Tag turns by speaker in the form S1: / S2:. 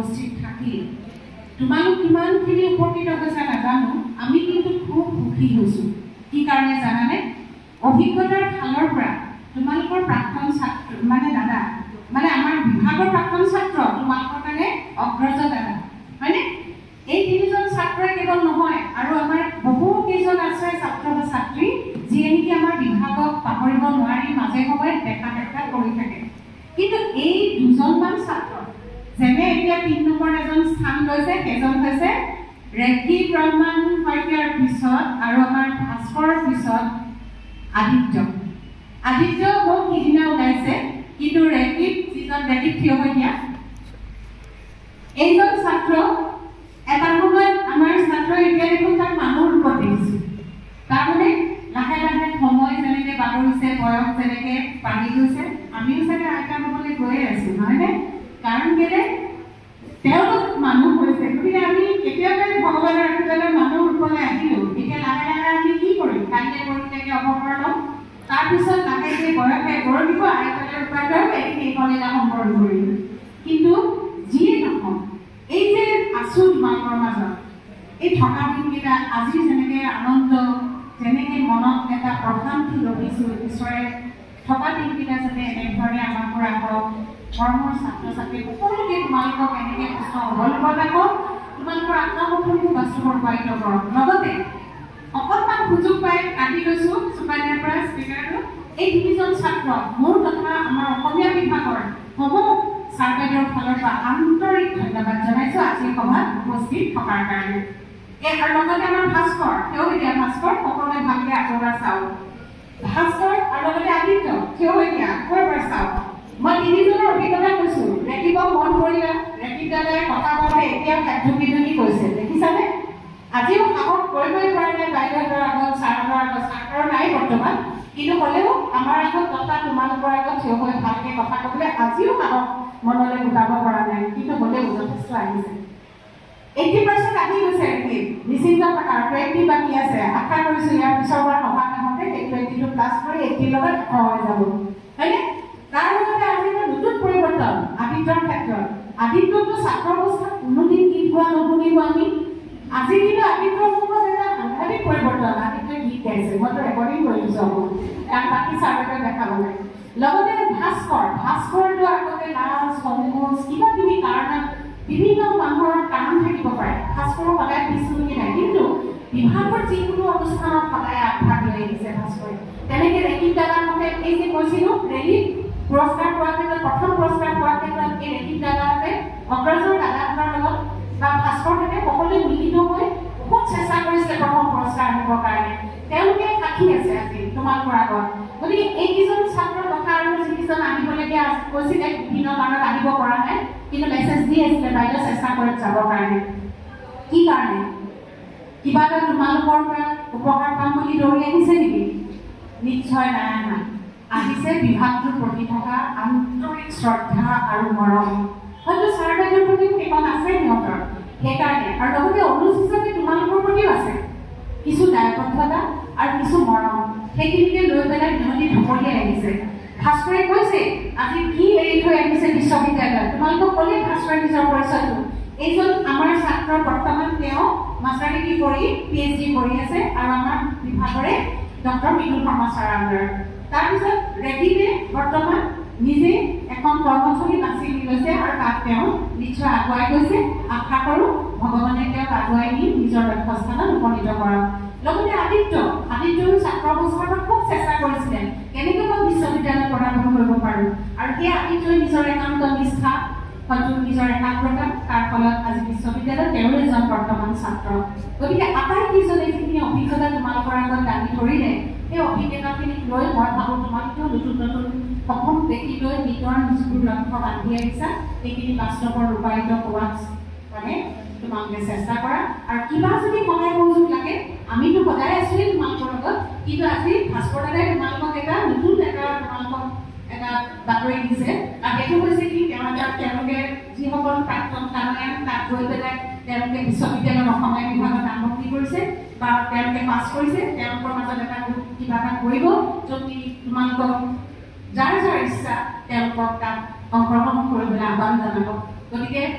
S1: উপস্থিত থাকি। তোমালোক কিমানখিনি উপকৃত হৈছে নাজানো। আমি কিন্তু খুব সুখী হৈছোঁ। কি কাৰণে জানানে? অভিজ্ঞতাৰ ফালৰ পৰা তোমালোকৰ প্ৰাক্তন ছাত্ৰ মানে দাদা মানে আমাৰ বিভাগৰ প্ৰাক্তন ছাত্ৰ তোমালোকৰ কাৰণে অগ্ৰজ দাদা হয়নে? এই তিনিজন ছাত্ৰই কেৱল নহয় আৰু আমাৰ বহু কেইজন আছে ছাত্ৰ বা ছাত্ৰী যিয়ে নেকি আমাৰ বিভাগক পাহৰিব নোৱাৰি মাজে সময়ে দেখা সাক্ষাৎ কৰি থাকে। কিন্তু এই দুজনমান ছাত্ৰ যেনে এতিয়া তিন নম্বৰ এজন স্থান লৈছে সেইজন হৈছে ৰেখি ব্ৰহ্মণ শইকীয়াৰ পিছত আৰু আমাৰ ভাস্কৰৰ পিছত আদিত্য। আদিত্য মোক সিদিনা ওলাইছে কিন্তু ৰেকিত যিজন ৰেকিত থিয় হৈ দিয়া এইজন ছাত্ৰ এটা সময়ত আমাৰ ছাত্ৰ এতিয়া দেখোন তাক মানুহ ৰূপত দেখিছোঁ। তাৰমানে লাহে লাহে সময় যেনেকে বাগৰিছে বয়স যেনেকে বাঢ়ি গৈছে আমিও চাগে আইতা হ'বলৈ গৈয়ে আছো নহয়নে? কাৰণ কেলে? তেওঁলোক মানুহ হৈছে। গতিকে আমি কেতিয়াবাই ভগৱানৰ আশীৰ্বাদৰ মানুহ ৰূপলৈ আহিলোঁ এতিয়া লাহে লাহে আমি কি কৰিম? কাইলৈ কৰিলেকে অৱসৰ ল'ম। তাৰপিছত লাহেকে বয়সে গঢ় দিব ৰূপান্তৰ এদিন এইখনলৈ সম্পৰ্ক কৰিম। কিন্তু যিয়ে নহওক এই যে আছো তোমালোকৰ মাজত এই থকা দিনকেইটা আজি যেনেকে আনন্দ যেনেকে মনত এটা প্ৰশান্তি লভিছোঁ ঈশ্বৰে থকা দিনকেইটা যাতে এনেধৰণে আমাৰ পৰা হওক ধৰ্মৰ ছাত্ৰ ছাত্ৰী সকলোকে তোমালোকক এনেকে সুস্থ সবল থাকক তোমালোকৰ আত্মসফলটো বাস্তৱৰ ৰূপায়িত কৰক লগতে অকণমান সুযোগ পাই কাটি লৈছোঁ চুকানিয়াৰ পৰা স্পীকাৰটো। এই তিনিজন ছাত্ৰ মোৰ তথা আমাৰ অসমীয়া বিভাগৰ সমূহ ছাৰ বাইদেউৰ ফালৰ পৰা আন্তৰিক ধন্যবাদ জনাইছোঁ আজি সভাত উপস্থিত থকাৰ কাৰণে। এই আৰু লগতে আমাৰ ভাস্কৰ তেওঁ এতিয়া ভাস্কৰ সকলোৱে ভালকৈ আঁতৰা চাওক। আদিত্য থিয় হৈ দিয়া এবাৰ চাওক মই তিনিজনৰ অভিজ্ঞতা কৈছোঁ। ৰেকিবক মন কৰিলা ৰেকিব দাদাই কথা কওঁতে এতিয়া খাদ্য বিধনি কৈছে। দেখিছানে? আজিও সাহস কৰিবই পৰা নাই বাইদেউহঁতৰ আগত ছাৰহঁতৰ আগত। ছাৰৰ নাই বৰ্তমান। কিন্তু হ'লেও আমাৰ আগত তথা তোমালোকৰ আগত থিয় হৈ ভালকৈ কথা ক'বলৈ আজিও সাহস মনলৈ গোটাব পৰা নাই। কিন্তু হ'লেও যথেষ্ট আহিছে। এইটি পাৰ্চেণ্ট আহি গৈছে নিশ্চিন্ত টুৱেণ্টি বাকী আছে। আশা কৰিছোঁ ইয়াৰ পিছৰ প্লাছ কৰি এইটিৰ লগত এশ হৈ যাব। হয়নে? তাৰ লগতে এটা নতুন পৰিৱৰ্তন আদিত্যৰ ক্ষেত্ৰত। আদিত্যটো ছাত্ৰ অৱস্থাত কোনোদিন গীত গোৱা নুশুনিব আমি? আজি কিন্তু আদিত্যৰ মুখত এটা সাংঘাতিক পৰিৱৰ্তন আদিত্যই গীত গাইছে। মইতো ৰেকৰ্ডিং কৰি দিছোঁ কাৰণ বাকী ছাৰহঁতে দেখাবলৈ লগতে ভাস্কৰ ভাস্কৰটো আগতে লাজ সংকোচ কিবা কিবি কাৰণত বিভিন্ন মানুহৰ কাৰণ থাকিব পাৰে। ভাস্কৰো সদায় পিছুকি নাই। কিন্তু বিভাগৰ যিকোনো অনুষ্ঠানত সদায় আগভাগ তেনেকে ৰেকিব দাদাৰ মতে এই যে কৈছিলোঁ? ৰেলীত পুৰস্কাৰ পোৱাৰ ক্ষেত্ৰত প্ৰথম পুৰস্কাৰ পোৱাৰ ক্ষেত্ৰত এই ৰেকিব দাদাহঁতে অগ্ৰজৰ দাদাহঁতৰ লগত বা ভাস্কৰহঁতে সকলোৱে মিলিত হৈ বহুত চেষ্টা কৰিছিলে প্ৰথম পুৰস্কাৰ আনিবৰ কাৰণে। তেওঁলোকে সাক্ষী আছে আজি তোমালোকৰ আগত। গতিকে এইকেইজন ছাত্ৰৰ কথা আৰু যিকেইজন আহিবলগীয়া কৈছিলে বিভিন্ন কাৰণত আহিব পৰা নাই কিন্তু মেছেজ দি আছিলে বাইদেউ চেষ্টা কৰি যাবৰ কাৰণে। কি কাৰণে? কিবা এটা তোমালোকৰ পৰা উপহাৰ পাম বুলি দৌৰি আহিছে নেকি? নিশ্চয় নাই অহা আহিছে বিভাগটোৰ প্ৰতি থকা আন্তৰিক শ্ৰদ্ধা আৰু মৰম। হয়তো ছাৰ বাইদেউৰ প্ৰতিও সেইকণ আছে সিহঁতৰ। সেইকাৰণে। আৰু লগতে অনুজ হিচাপে তোমালোকৰ প্ৰতিও আছে। কিছু দায়বদ্ধতা আৰু কিছু মৰম। সেইখিনিকে লৈ পেলাই সিহঁতি ঢপলিয়াই আহিছে। ভাস্কৰে কৈছে আজি কি এৰি থৈ আহিছে বিশ্ববিদ্যালয়ত? তোমালোকক ক'লে ভাস্কৰে নিজৰ পৰিচয়টো এইজন আমাৰ ছাত্ৰ বৰ্তমান তেওঁ মাষ্টাৰ ডিগ্ৰী কৰি পি এইচ ডি কৰি আছে আৰু আমাৰ বিভাগৰে doctor Mridul Sharma sir under তাৰপিছত ৰেডিমে বৰ্তমান নিজে এখন কৰ্মস্থলী বাছি লৈছে আৰু তাত তেওঁ নিশ্চয় আগুৱাই গৈছে। আশা কৰোঁ ভগৱানে তেওঁক আগুৱাই নি নিজৰ লক্ষ্যস্থানত উপনীত কৰক। লগতে আদিত্য আদিত্যও ছাত্ৰ অৱস্থাৰ খুব চেষ্টা কৰিছিলে। কেনেকৈ মই বিশ্ববিদ্যালয়ত পদাৰ্পণ কৰিব পাৰোঁ? আৰু সেই আদিত্যই নিজৰ একান্ত নিষ্ঠা হয়তো নিজৰ একাগ্ৰতা তাৰ ফলত আজি বিশ্ববিদ্যালয়ত তেওঁ এজন বৰ্তমান ছাত্ৰ গতিকে আটাইকেইজনে যিখিনি অভিজ্ঞতা তোমালোকৰ আগত দাঙি ধৰিলে সেই অভিজ্ঞতাখিনিক লৈ মই ভাবোঁ তোমালোকেও নতুন নতুন সপোন দেখি লৈ নিজৰ যিবোৰ লক্ষ্য বান্ধি আহিছা সেইখিনি বাস্তৱৰ ৰূপায়িত হোৱাত মানে তোমালোকে চেষ্টা কৰা আৰু কিবা যদি সহায় সহযোগ লাগে আমিতো সদায় আছোৱেই তোমালোকৰ লগত কিন্তু আজি ভাস্কৰ দাদাই তোমালোকক এটা নতুন এটা তোমালোকক বাতৰি দিছে। আৰু সেইটো হৈছে কি তেওঁলোকে যিসকল প্ৰাক্তন কানায়ান তাত গৈ পেলাই তেওঁলোকে বিশ্ববিদ্যালয়ৰ অসমীয়া বিভাগত নামভৰ্তি কৰিছে বা তেওঁলোকে পাছ কৰিছে তেওঁলোকৰ মাজত এটা গ্ৰুপ কিবা এটা কৰিব য'ত নেকি তোমালোকক যাৰ যাৰ ইচ্ছা তেওঁলোকক তাত অংশগ্ৰহণ কৰিবলৈ আহ্বান জনাব। গতিকে